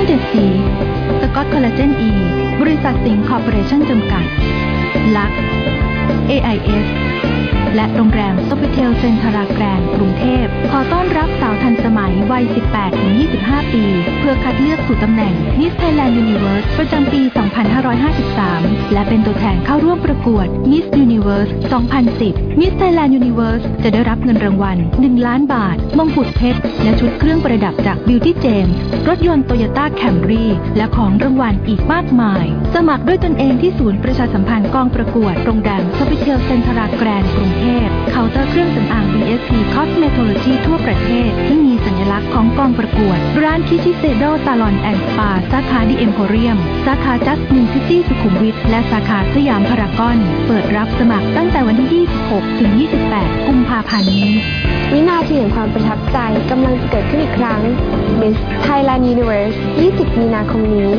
องเจ็ดสี สกอตคอลลาเจนอี บริษัทสิงห์คอร์ปอเรชั่นจำกัด ลัก AIS และโรงแรมโซฟิเทลเซนทราแกรนด์กรุงเทพ ขอต้อนรับสาวทันสมัยวัย 18-25 ปี เพื่อคัดเลือกสู่ตำแหน่ง Miss Thailand Universe ประจำ และเป็นตัวแทนเข้าร่วมประกวด Miss Universe 2010 Miss Thailand Universe จะได้รับเงินรางวัล 1 ล้านบาท มงกุฎเพชร และชุดเครื่องประดับจาก Beauty James รถยนต์ Toyota Camry และของรางวัลอีกมากมาย สมัครด้วยตนเองที่ศูนย์ประชาสัมพันธ์กองประกวด โรงแรม Sofitel เซนทราแกรนด์กรุงเทพเคาน์เตอร์เครื่องสำอาง BSP Cosmetology ทั่วประเทศ กองประกวด ร้านคิชิเซโดซาลอนแอนด์สปา สาขาดีเอ็มโพเรียม สาขาจัสมินซิตี้สุขุมวิท และสาขาสยามพารากอน เปิดรับสมัครตั้งแต่วันที่ 26 ถึง 28 กุมภาพันธ์นี้ วินาทีแห่งความประทับใจกำลังจะเกิดขึ้นอีกครั้ง Miss Thailand Universe 20 มีนาคมนี้